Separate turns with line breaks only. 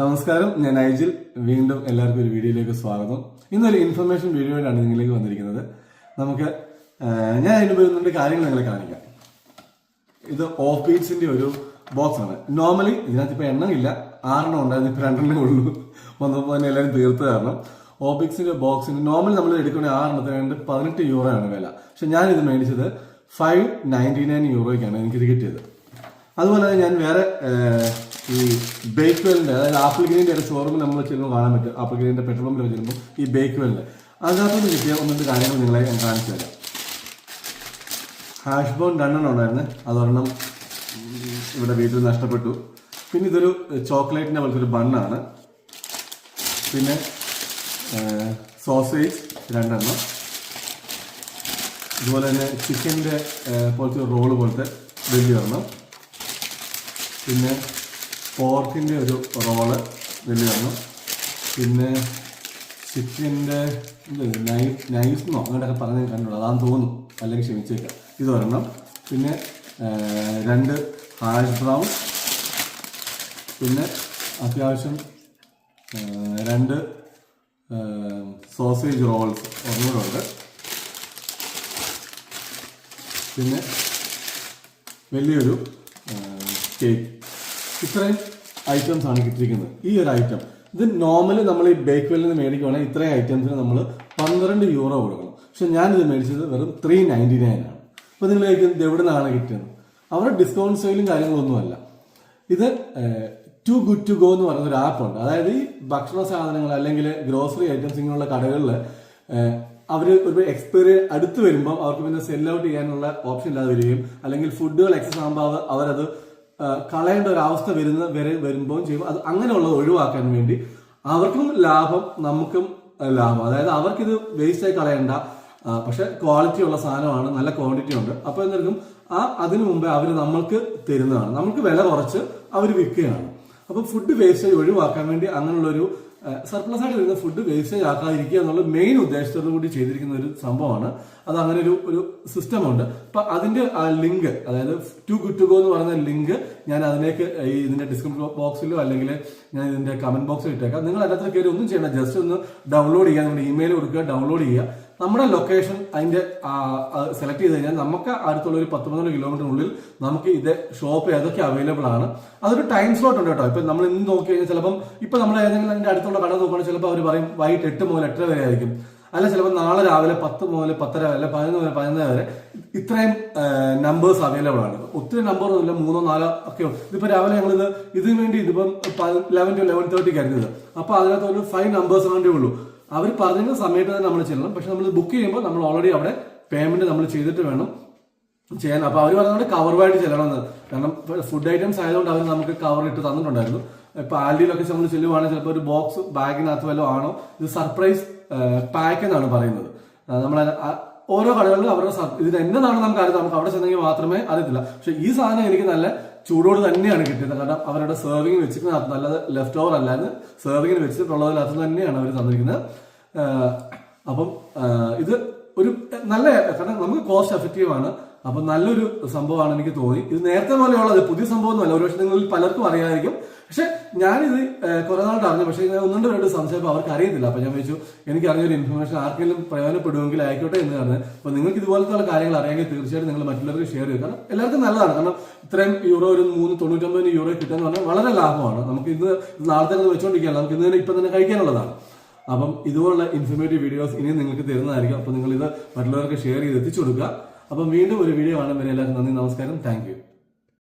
നമസ്കാരം ഞാൻ ഐജിൽ വീണ്ടും എല്ലാവർക്കും ഒരു വീഡിയോയിലേക്ക് സ്വാഗതം. ഇന്നൊരു ഇൻഫർമേഷൻ വീഡിയോയിലാണ് നിങ്ങളിലേക്ക് വന്നിരിക്കുന്നത്. നമുക്ക് ഞാൻ അതിന് മുമ്പ് കാര്യങ്ങൾ നിങ്ങളെ കാണിക്കാം. ഇത് ഓഫ് ഒരു ബോക്സ് ആണ്. നോർമലി ഇതിനകത്ത് ഇപ്പൊ എണ്ണം ഇല്ല ആറെണ്ണം ഉണ്ടായിരുന്നു ഇപ്പൊ രണ്ടെണ്ണേ ഉള്ളൂ. വന്നപ്പോൾ തന്നെ എല്ലാവരും തീർത്ത് കാരണം. ഓബിക്സിന്റെ ബോക്സിന് നോർമലി നമ്മൾ എടുക്കുകയാണെങ്കിൽ ആറെണ്ണത്തിന് വേണ്ടി പതിനെട്ട് യൂറോ ആണ് വില. പക്ഷെ ഞാൻ ഇത് മേടിച്ചത് ഫൈവ് നയന്റി നയൻ യൂറോയ്ക്കാണ് എനിക്ക് ഇത് കിട്ടിയത്. അതുപോലെ തന്നെ ഞാൻ വേറെ ഈ ബേക്ക് വെല്ലിന്റെ അതായത് ആപ്പിൾ ഗ്രീന്റെ ഒരു ഷോറൂമിൽ നമ്മൾ ചെല്ലുമ്പോൾ കാണാൻ പറ്റും. ആപ്പിൾ ഗ്രീന്റെ പെട്രോൾ പമ്പിൽ ചെല്ലുമ്പോൾ ഈ ബേക്ക് അതിനകത്ത് അതിനകത്തുനിന്ന് കിട്ടിയ ഒന്ന് രണ്ട് കാര്യങ്ങൾ നിങ്ങളെ ഞാൻ കാണിച്ചു തരാം. ഹാഷ് ബോൺ രണ്ടെണ്ണം ഉണ്ടായിരുന്നു. അതൊരെണ്ണം ഇവിടെ വീട്ടിൽ നഷ്ടപ്പെട്ടു. പിന്നെ ഇതൊരു ചോക്ലേറ്റിന്റെ പോലത്തെ ഒരു ബണ്ണാണ്. പിന്നെ സോസേജ് രണ്ടെണ്ണം. ഇതുപോലെ തന്നെ ചിക്കന്റെ പോലത്തെ റോൾ പോലത്തെ വലിയ ഒരെണ്ണം പിന്നെ പോർക്കിന്റെ ഒരു റോൾ വലിയ വന്നു. പിന്നെ ചിക്കന്റെ നൈഫ് നൈഫ് എന്നോ? അങ്ങോട്ടൊക്കെ പറഞ്ഞ് കണ്ടുള്ളൂ അതാന്ന് തോന്നുന്നു. അല്ലെങ്കിൽ ക്ഷമിച്ചേക്കാം. ഇതൊരെണ്ണം പിന്നെ രണ്ട് ഹാഷ് ബ്രൗൺ പിന്നെ അത്യാവശ്യം രണ്ട് സോസേജ് റോൾസ് ഒന്നുകൂടെ പിന്നെ വലിയൊരു കേക്ക് ഇത്രയും ഐറ്റംസ് ആണ് കിട്ടിയിരിക്കുന്നത്. ഈ ഒരു ഐറ്റം ഇത് നോർമലി നമ്മൾ ഈ ബേക്ക് വെല്ലിൽ നിന്ന് മേടിക്കുവാണെങ്കിൽ ഇത്രയും ഐറ്റംസിന് നമ്മൾ പന്ത്രണ്ട് യൂറോ കൊടുക്കണം. പക്ഷെ ഞാനിത് മേടിച്ചത് വെറും ത്രീ നയന്റി നയൻ ആണ്. അപ്പോൾ നിങ്ങൾ ഇത് എവിടെ നിന്നാണ് കിട്ടിയത്? അവരുടെ ഡിസ്കൗണ്ട് സെയിലും കാര്യങ്ങളൊന്നുമല്ല ഇത് ടു ഗുഡ് ടു ഗോ എന്ന് പറയുന്ന ഒരു ആപ്പ് ഉണ്ട്. അതായത് ഈ ഭക്ഷണ സാധനങ്ങൾ അല്ലെങ്കിൽ ഗ്രോസറി ഐറ്റംസ് ഇങ്ങനെയുള്ള കടകളിൽ അവർ ഒരു എക്സ്പയറി അടുത്ത് വരുമ്പോൾ അവർക്ക് പിന്നെ സെൽ ഔട്ട് ചെയ്യാനുള്ള ഓപ്ഷൻ ഇല്ലാതെ വരികയും അല്ലെങ്കിൽ ഫുഡുകൾ എക്സസ് ആകുമ്പോൾ അവരത് കളയേണ്ട ഒരു അവസ്ഥ വരുന്ന വരെ വരുമ്പോൾ ചെയ്യുമ്പോൾ അത് അങ്ങനെയുള്ളത് ഒഴിവാക്കാൻ വേണ്ടി അവർക്കും ലാഭം നമുക്കും ലാഭം. അതായത് അവർക്കിത് വേസ്റ്റ് ആയി കളയണ്ട പക്ഷെ ക്വാളിറ്റി ഉള്ള സാധനമാണ് നല്ല ക്വാണ്ടിറ്റി ഉണ്ട്. അപ്പോൾ എന്തായിരിക്കും ആ അതിനു മുമ്പേ അവർ നമ്മൾക്ക് തരുന്നതാണ്. നമുക്ക് വില കുറച്ച് അവർ വിൽക്കുകയാണ്. അപ്പോൾ ഫുഡ് വേസ്റ്റേജ് ഒഴിവാക്കാൻ വേണ്ടി അങ്ങനെയുള്ളൊരു സർപ്ലസ് ആയിട്ട് വരുന്ന ഫുഡ് വേസ്റ്റേജ് ആക്കാതിരിക്കുക എന്നുള്ള മെയിൻ ഉദ്ദേശത്തോടു കൂടി ചെയ്തിരിക്കുന്ന ഒരു സംഭവമാണ്. അത് അങ്ങനെ ഒരു ഒരു സിസ്റ്റം ഉണ്ട്. അപ്പൊ അതിന്റെ ലിങ്ക് അതായത് ടു ഗുഡ് ടു ഗോ എന്ന് പറയുന്ന ലിങ്ക് ഞാൻ അതിലേക്ക് ഈ ഇതിന്റെ ഡിസ്ക്രിപ്ഷൻ ബോക്സിലോ അല്ലെങ്കിൽ ഞാൻ ഇതിന്റെ കമന്റ് ബോക്സിൽ ഇട്ടേക്കാം. നിങ്ങൾ അതിനകത്ത് കയറി ഒന്നും ചെയ്യണ്ട. ജസ്റ്റ് ഒന്ന് ഡൗൺലോഡ് ചെയ്യുക നമ്മുടെ ഇമെയിൽ കൊടുക്കുക ഡൗൺലോഡ് ചെയ്യുക. നമ്മുടെ ലൊക്കേഷൻ അതിന്റെ സെലക്ട് ചെയ്ത് കഴിഞ്ഞാൽ നമുക്ക് അടുത്തുള്ള ഒരു പത്ത് പന്ത്രണ്ട് കിലോമീറ്ററിനുള്ളിൽ നമുക്ക് ഇത് ഷോപ്പ് ഏതൊക്കെ അവൈലബിൾ ആണ്. അതൊരു ടൈം സ്ലോട്ട് ഉണ്ട് കേട്ടോ. ഇപ്പൊ നമ്മൾ ഇന്ന് നോക്കി കഴിഞ്ഞാൽ ചിലപ്പം ഇപ്പൊ നമ്മൾ ഏതെങ്കിലും അതിന്റെ അടുത്തുള്ള കട നോക്കുകയാണെങ്കിൽ ചിലപ്പോൾ അവർ പറയും വൈകിട്ട് എട്ട് മുതൽ എട്ടര വരെ ആയിരിക്കും. അല്ല ചിലപ്പോൾ നാളെ രാവിലെ പത്ത് മുതൽ പത്തര വരെ പതിനൊന്ന് മുതൽ പതിനൊന്ന് വരെ ഇത്രയും നമ്പേഴ്സ് അവൈലബിൾ ആണ്. ഒത്തിരി നമ്പർ ഒന്നുമില്ല മൂന്നോ നാലോ ഒക്കെ ഉണ്ട് ഇതിപ്പോ രാവിലെ ഇത് ഇതിനു വേണ്ടി ഇതിപ്പം ലെവൻ ടു ലെവൻ തേർട്ടിക്ക് ആയിരുന്നത് അപ്പൊ അതിനകത്ത് ഒരു ഫൈവ് നമ്പേഴ്സ് വേണ്ടേ ഉള്ളൂ അവർ പറഞ്ഞ സമയത്ത് തന്നെ നമ്മൾ ചെല്ലണം. പക്ഷെ നമ്മൾ ബുക്ക് ചെയ്യുമ്പോൾ നമ്മൾ ഓൾറെഡി അവിടെ പേയ്മെന്റ് നമ്മൾ ചെയ്തിട്ട് വേണം ചെയ്യാൻ. അപ്പൊ അവർ പറഞ്ഞുകൊണ്ട് കവറുമായിട്ട് ചെല്ലണമെന്ന്. കാരണം ഫുഡ് ഐറ്റംസ് ആയതുകൊണ്ട് അവർ നമുക്ക് കവർ ഇട്ട് തന്നിട്ടുണ്ടായിരുന്നു. ഇപ്പൊ ആൽഡിയിലൊക്കെ നമ്മൾ ചെല്ലുവാണെങ്കിൽ ചിലപ്പോൾ ഒരു ബോക്സ് ബാഗിനകത്ത് വല്ലതും ആണോ? ഇത് സർപ്രൈസ് പാക്ക് എന്നാണ് പറയുന്നത്. നമ്മൾ ഓരോ കടകളിലും അവരുടെ ഇത് എന്നതാണ് നമുക്ക് അറിയാം. നമുക്ക് അവിടെ ചെന്നെങ്കിൽ മാത്രമേ അറിയത്തില്ല. പക്ഷെ ഈ സാധനം എനിക്ക് നല്ല ചൂടോട് തന്നെയാണ് കിട്ടിയത്. കാരണം അവരുടെ സെർവിങ് വെച്ചിട്ട് നല്ല ലെഫ്റ്റ് ഓവർ അല്ലാതെ സെർവിങ്ങിന് വെച്ചിട്ടുള്ളതിനകത്ത് തന്നെയാണ് അവർ തന്നിരിക്കുന്നത്. അപ്പം ഇത് ഒരു നല്ല കാരണം നമുക്ക് കോസ്റ്റ് എഫക്റ്റീവ് ആണ്. അപ്പൊ നല്ലൊരു സംഭവമാണ് എനിക്ക് തോന്നി. ഇത് നേരത്തെ പോലെയുള്ളത് പുതിയ സംഭവം സംഭവമൊന്നുമല്ല. ഒരുപക്ഷെ നിങ്ങളിൽ പലർക്കും അറിയാമായിരിക്കും. പക്ഷെ ഞാനിത് കുറെ നാളായിട്ട് അറിഞ്ഞു. പക്ഷേ ഞാൻ ഒന്നും രണ്ട് സംശയം അവർക്ക് അറിയത്തില്ല. അപ്പൊ ഞാൻ വെച്ചു എനിക്ക് അറിഞ്ഞൊരു ഇൻഫർമേഷൻ ആർക്കെങ്കിലും പ്രയോജനപ്പെടുമെങ്കിൽ ആയിക്കോട്ടെ എന്ന് പറഞ്ഞു. അപ്പൊ നിങ്ങൾക്ക് ഇതുപോലത്തെ കാര്യങ്ങൾ അറിയാമെങ്കിൽ തീർച്ചയായിട്ടും നിങ്ങൾ മറ്റുള്ളവർക്ക് ഷെയർ ചെയ്യുക കാരണം എല്ലാവർക്കും നല്ലതാണ്. കാരണം ഇത്രയും യൂറോ ഒരു മൂന്ന് തൊണ്ണൂറ്റൊമ്പതിന് യൂറോ കിട്ടുന്ന പറഞ്ഞാൽ വളരെ ലാഭമാണ്. നമുക്ക് ഇന്ന് നാളത്തെ തന്നെ വെച്ചോണ്ടിരിക്കാൻ നമുക്ക് ഇന്ന് തന്നെ ഇപ്പം തന്നെ കഴിക്കാനുള്ളതാണ്. അപ്പം ഇതുപോലുള്ള ഇൻഫർമേറ്റീവ് വീഡിയോസ് ഇനിയും നിങ്ങൾക്ക് തരുന്നതായിരിക്കും. അപ്പോൾ നിങ്ങൾ ഇത് മറ്റുള്ളവർക്ക് ഷെയർ ചെയ്ത് എത്തിച്ചു കൊടുക്കുക. അപ്പം വീണ്ടും ഒരു വീഡിയോ കാണാൻ വരെ എല്ലാവർക്കും നന്ദി നമസ്കാരം. താങ്ക്